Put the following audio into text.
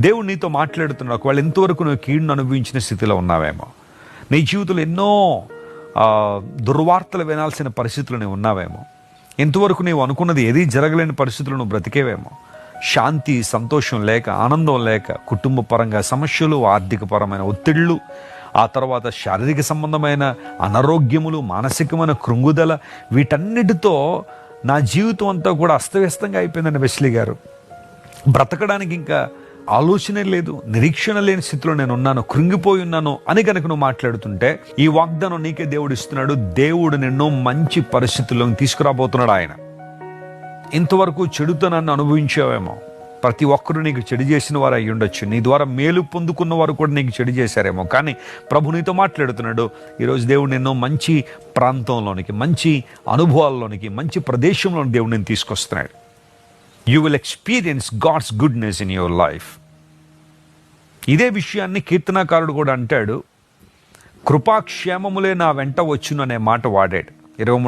దేవుడు నీతో మాట్లాడుతున్నాడు. ఒకవేళ ఎంతవరకు నువ్వు కీడును అనుభవించిన స్థితిలో ఉన్నావేమో. నీ జీవితంలో ఎన్నో దుర్వార్తలు వినాల్సిన పరిస్థితులు నువ్వు ఉన్నావేమో. ఎంతవరకు నీవు అనుకున్నది ఏది జరగలేని పరిస్థితులు నువ్వు బ్రతికేవేమో. శాంతి సంతోషం లేక ఆనందం లేక కుటుంబ పరంగా సమస్యలు ఆర్థిక పరమైన ఒత్తిళ్ళు ఆ తర్వాత శారీరక సంబంధమైన అనారోగ్యములు మానసికమైన కృంగుదల వీటన్నిటితో నా జీవితం అంతా కూడా అస్తవ్యస్తంగా అయిపోయిందండి వెస్లీ గారు. బ్రతకడానికి ఇంకా ఆలోచనే లేదు నిరీక్షణ లేని స్థితిలో నేను ఉన్నాను కృంగిపోయి ఉన్నాను అని కనుక నువ్వు మాట్లాడుతుంటే ఈ వాగ్దానం నీకే దేవుడు ఇస్తున్నాడు. దేవుడు నిన్ను మంచి పరిస్థితుల్లోకి తీసుకురాబోతున్నాడు ఆయన. ఇంతవరకు చెడుతో నన్ను అనుభవించావేమో. ప్రతి ఒక్కరూ నీకు చెడు చేసిన వారు అయి ఉండొచ్చు. నీ ద్వారా మేలు పొందుకున్న వారు కూడా నీకు చెడు చేశారేమో. కానీ ప్రభు నీతో మాట్లాడుతున్నాడు. ఈరోజు దేవుడు నిన్ను మంచి ప్రాంతంలోనికి మంచి అనుభవాల్లోనికి మంచి ప్రదేశంలోని దేవుడు నేను తీసుకొస్తున్నాడు. You will experience God's goodness in your life ఇదే విషయాన్ని కీర్తనాకారుడు కూడా అంటాడు కృపాక్షేమములే నా వెంట వచ్చును అనే మాట వాడాడు. ఇరవై